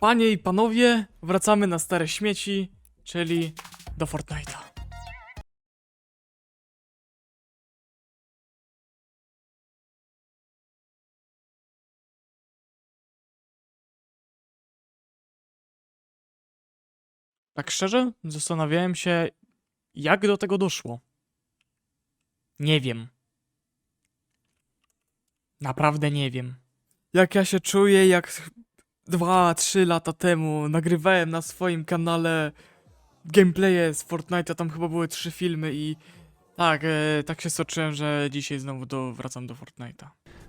Panie i panowie, wracamy na stare śmieci, czyli do Fortnite'a. Tak szczerze, zastanawiałem się, jak do tego doszło. Nie wiem. Naprawdę nie wiem. Jak ja się czuję, jak dwa, trzy lata temu nagrywałem na swoim kanale gameplaye z Fortnite'a, tam chyba były trzy filmy i tak, e, tak się soczyłem, że dzisiaj znowu do, wracam do Fortnite'a.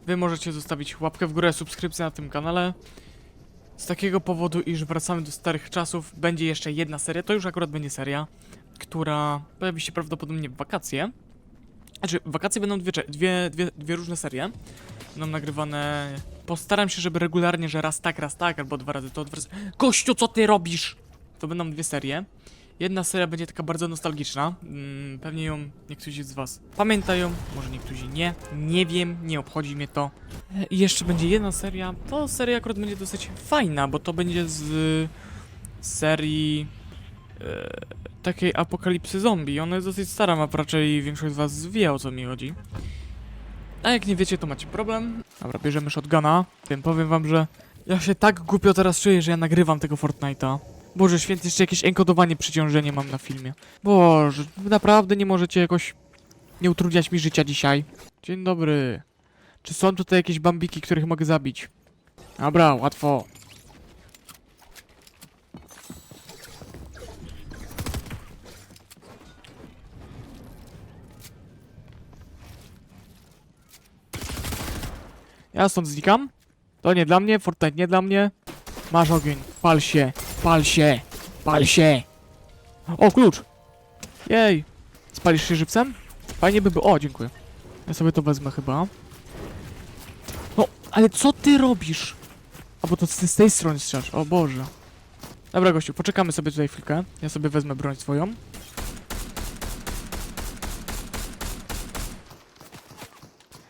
Wy możecie zostawić łapkę w górę, subskrypcję na tym kanale. Z takiego powodu, iż wracamy do starych czasów, będzie jeszcze jedna seria, to już akurat będzie seria, która pojawi się prawdopodobnie w wakacje. Znaczy, wakacje będą dwie, dwie, dwie, dwie różne serie. Będą nagrywane. Postaram się, żeby regularnie, że raz tak, raz tak, albo dwa razy to, dwa razy. Gościu, co ty robisz? To będą dwie serie. Jedna seria będzie taka bardzo nostalgiczna. Mm, pewnie ją niektórzy z Was pamiętają, może niektórzy nie. Nie wiem, nie obchodzi mnie to. E, I jeszcze będzie jedna seria. To seria akurat będzie dosyć fajna, bo to będzie z serii e, takiej apokalipsy zombie. Ona jest dosyć stara, ma raczej większość z Was wie o co mi chodzi. A jak nie wiecie, to macie problem. Dobra, bierzemy shotguna. Wiem, powiem wam, że ja się tak głupio teraz czuję, że ja nagrywam tego Fortnite'a. Boże święty, jeszcze jakieś enkodowanie przeciążenie mam na filmie. Boże, naprawdę nie możecie jakoś nie utrudniać mi życia dzisiaj. Dzień dobry. Czy są tutaj jakieś bambiki, których mogę zabić? Dobra, łatwo. Ja stąd znikam. To nie dla mnie, Fortnite nie dla mnie. Masz ogień, pal się, pal się, pal się. O, klucz. Jej. Spalisz się żywcem? Fajnie by było. O, dziękuję. Ja sobie to wezmę chyba. No, ale co ty robisz? A bo to z, z tej strony strzelasz. O Boże. Dobra, gościu, poczekamy sobie tutaj chwilkę. Ja sobie wezmę broń swoją.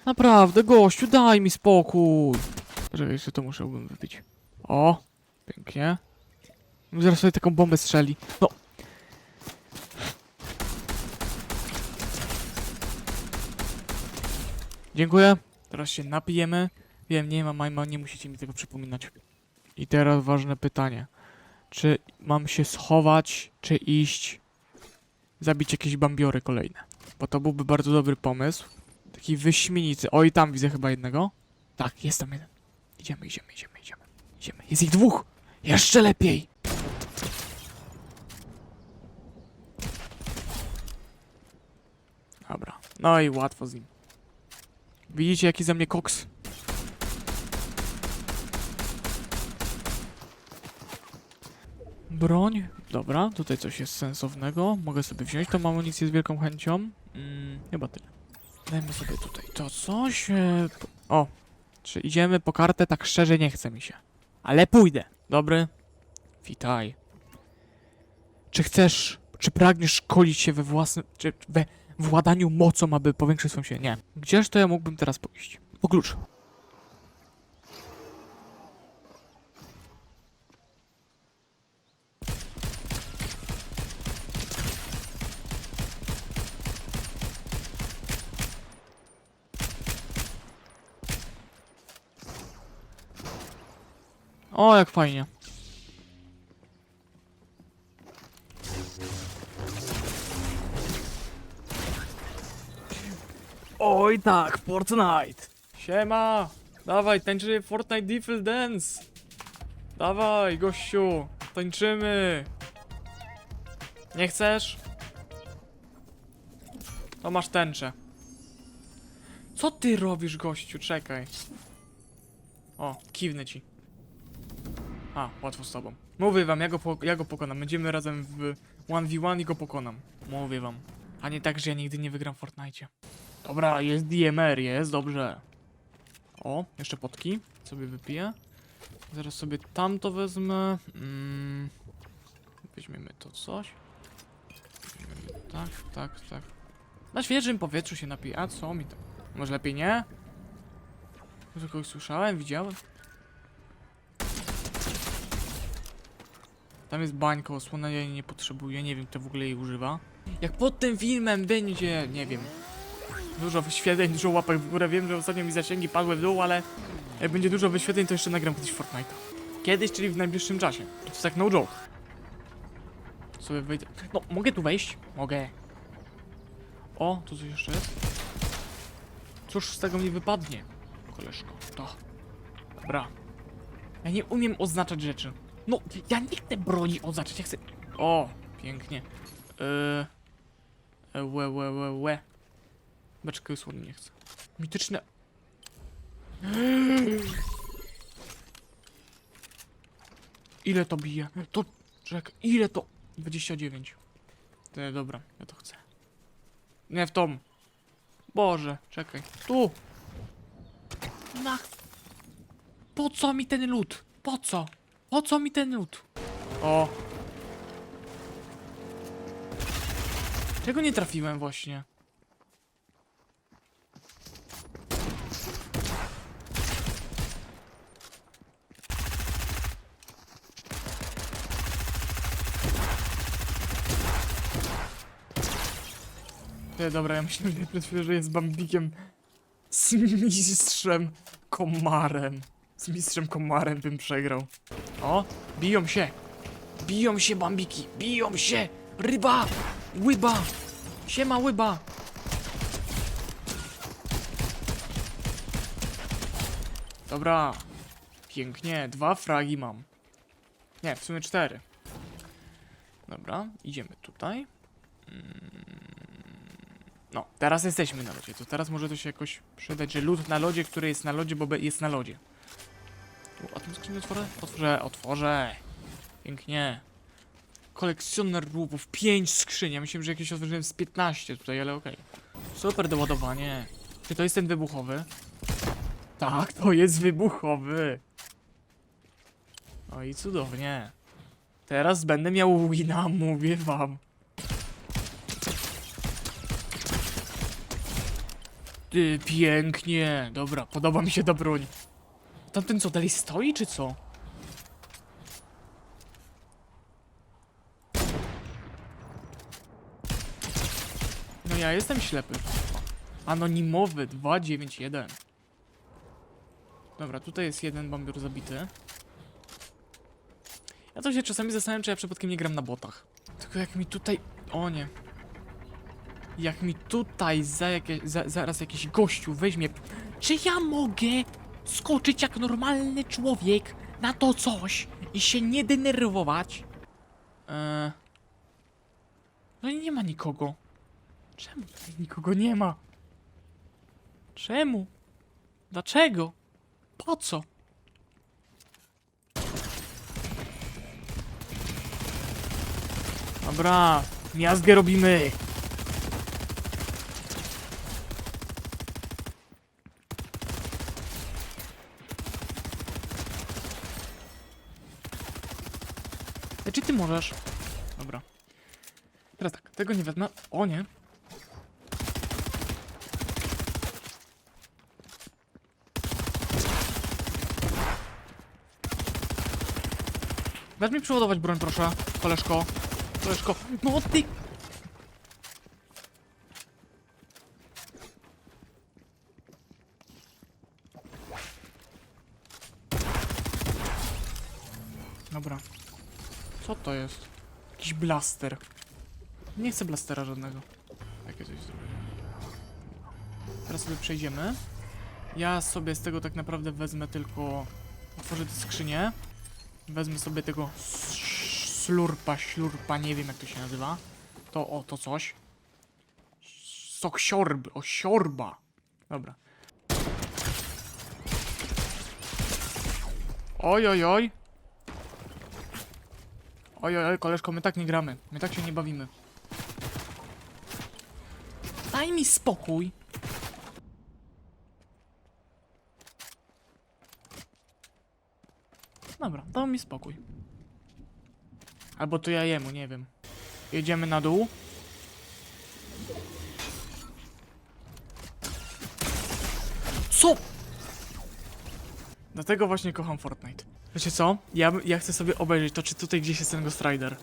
Naprawdę, gościu, daj mi spokój. Czekaj, jeszcze to musiałbym wypić. O, pięknie. Zaraz sobie taką bombę strzeli. No. Dziękuję. Teraz się napijemy. Wiem, nie ma majma, nie musicie mi tego przypominać. I teraz ważne pytanie. Czy mam się schować, czy iść zabić jakieś bambiory kolejne? Bo to byłby bardzo dobry pomysł. Taki wyśmienity. O, i tam widzę chyba jednego. Tak, jest tam jeden. Idziemy, idziemy, idziemy, idziemy. Idziemy. Jest ich dwóch! Jeszcze lepiej! Dobra. No i łatwo z nim. Widzicie, jaki ze mnie koks? Broń. Dobra, tutaj coś jest sensownego. Mogę sobie wziąć tą amunicję z wielką chęcią. Mm, chyba tyle. Dajmy sobie tutaj to coś. E, o, czy idziemy po kartę? Tak szczerze nie chce mi się. Ale pójdę. Dobry. Witaj. Czy chcesz, czy pragniesz szkolić się we własnym, czy we władaniu mocą, aby powiększyć swoją siłę? Nie. Gdzież to ja mógłbym teraz pójść? Po klucz. O, jak fajnie. Oj tak, Fortnite. Siema. Dawaj, tańczymy Fortnite Diffle Dance. Dawaj, gościu. Tańczymy. Nie chcesz? To masz tęczę. Co ty robisz, gościu? Czekaj. O, kiwnę ci. A, łatwo z tobą. Mówię wam, ja go, ja go pokonam. Będziemy razem w 1v1 i go pokonam. Mówię wam. A nie tak, że ja nigdy nie wygram w Fortnite. Dobra, jest DMR, jest dobrze. O, jeszcze potki. Sobie wypiję. Zaraz sobie tamto wezmę. Mm. Weźmiemy to coś. Tak, tak, tak. Na świeżym powietrzu się napiję. A co mi to? Może lepiej nie? Kogoś słyszałem, widziałem? Tam jest bańka, osłona, jej nie potrzebuję, nie wiem kto w ogóle jej używa. Jak pod tym filmem będzie, nie wiem, dużo wyświetleń, dużo łapek w górę, wiem, że ostatnio mi zasięgi padły w dół, ale jak będzie dużo wyświetleń, to jeszcze nagram kiedyś Fortnite'a. Kiedyś, czyli w najbliższym czasie. To jest tak no joke. Sobie wejdę. No, mogę tu wejść? Mogę. O, tu coś jeszcze jest. Cóż z tego mi wypadnie, koleżko? To. Dobra. Ja nie umiem oznaczać rzeczy. No, ja nie chcę broni oznaczać, ja chcę... O, pięknie. Eee... Łe, łe, łe, łe. Beczkę słony nie chcę. Mityczne... Ile to bije? To... Czekaj, ile to... 29. To dobra, ja to chcę. Nie w tom. Boże, czekaj. Tu! Na... Po co mi ten lód? Po co? Po co mi ten lód? O! Czego nie trafiłem właśnie? Nie, dobra, ja myślałem że przed że jest bambikiem z mistrzem komarem. Z mistrzem komarem bym przegrał. O, biją się. Biją się bambiki, biją się. Ryba, łyba. Siema łyba. Dobra. Pięknie, dwa fragi mam. Nie, w sumie cztery. Dobra, idziemy tutaj. No, teraz jesteśmy na lodzie, to teraz może to się jakoś przydać, że lód na lodzie, który jest na lodzie, bo jest na lodzie. A skrzynię otworzę? Otworzę, otworzę. Pięknie. Kolekcjoner łupów, 5 skrzyń. Ja myślałem, że jakieś otworzyłem z 15 tutaj, ale okej. Super doładowanie. Czy to jest ten wybuchowy? Tak, to jest wybuchowy. No i cudownie. Teraz będę miał wina, mówię wam. Ty, pięknie. Dobra, podoba mi się ta broń. Tamten co, dalej stoi, czy co? No ja jestem ślepy. Anonimowy 291. Dobra, tutaj jest jeden bambiur zabity. Ja to się czasami zastanawiam, czy ja przypadkiem nie gram na botach. Tylko jak mi tutaj... O nie. Jak mi tutaj za jakie, za, zaraz jakiś gościu weźmie... Czy ja mogę skoczyć jak normalny człowiek na to coś i się nie denerwować? Eee... No i nie ma nikogo. Czemu tutaj nikogo nie ma? Czemu? Dlaczego? Po co? Dobra, miazgę robimy. Możesz? Dobra. Teraz tak, tego nie wezmę. O nie. Weź mi przeładować broń, proszę, koleżko. Koleżko. No ty... Dobra. Co to jest? Jakiś blaster. Nie chcę blastera żadnego. Jakie coś zrobię. Teraz sobie przejdziemy. Ja sobie z tego tak naprawdę wezmę tylko... Otworzę tę skrzynię. Wezmę sobie tego slurpa, ślurpa, nie wiem jak to się nazywa. To, o, to coś. Sok siorby, o siorba. Dobra. Oj, oj, oj. Oj, oj, koleżko, my tak nie gramy. My tak się nie bawimy. Daj mi spokój. Dobra, dał mi spokój. Albo to ja jemu, nie wiem. Jedziemy na dół. Co? Dlatego właśnie kocham Fortnite. Wiecie co? Ja, ja chcę sobie obejrzeć to, czy tutaj gdzieś jest ten Ghost Rider.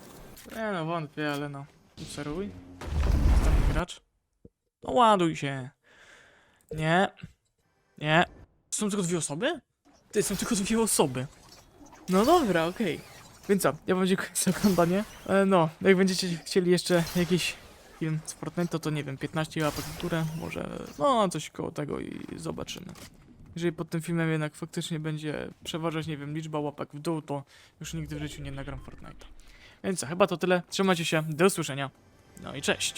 Nie no, wątpię, ale no. Obserwuj. Tam gracz. No ładuj się. Nie. Nie. Są tylko dwie osoby? Ty, są tylko dwie osoby. No dobra, okej. Więc co, ja wam dziękuję za oglądanie. E, no, jak będziecie chcieli jeszcze jakiś film z Fortnite, to nie wiem, 15 łapek w górę, może, no coś koło tego i zobaczymy. Jeżeli pod tym filmem jednak faktycznie będzie przeważać, nie wiem, liczba łapek w dół, to już nigdy w życiu nie nagram Fortnite'a. Więc co, chyba to tyle. Trzymajcie się, do usłyszenia. No i cześć.